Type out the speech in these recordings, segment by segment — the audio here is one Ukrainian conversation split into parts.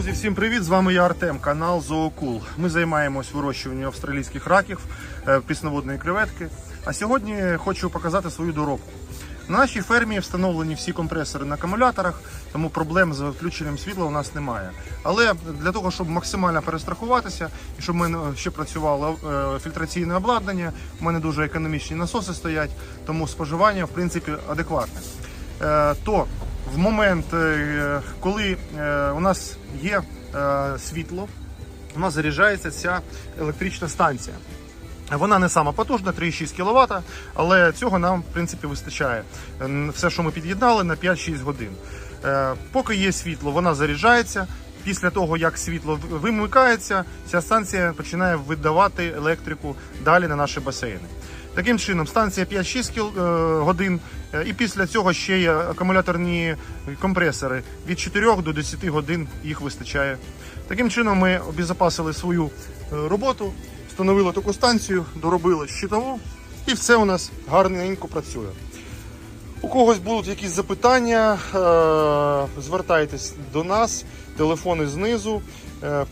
всім привіт! З вами я Артем, канал Зоокул. Ми займаємось вирощуванням австралійських раків, е, пісноводної креветки. А сьогодні хочу показати свою доробку. На нашій фермі встановлені всі компресори на акумуляторах, тому проблем з включенням світла у нас немає. Але для того, щоб максимально перестрахуватися і щоб мене ще працювало е, фільтраційне обладнання, у мене дуже економічні насоси стоять, тому споживання в принципі адекватне. Е, То в момент, е, коли е, у нас є е, світло, у нас заряджається ця електрична станція. Вона не сама потужна, 3,6 кВт, але цього нам в принципі вистачає. Все, що ми під'єднали, на 5-6 годин. Поки є світло, вона заряджається. Після того, як світло вимикається, ця станція починає видавати електрику далі на наші басейни. Таким чином, станція 5-6 е, годин, е, і після цього ще є акумуляторні компресори. Від 4 до 10 годин їх вистачає. Таким чином, ми обезопасили свою е, роботу, встановили таку станцію, доробили щитову, і все у нас гарненько працює. У когось будуть якісь запитання, звертайтесь до нас, телефони знизу,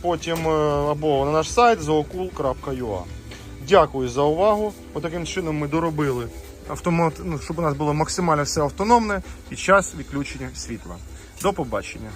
потім або на наш сайт zookul.ua. Дякую за увагу. Отаким чином ми доробили автомат, ну, щоб у нас було максимально все автономне під час відключення світла. До побачення.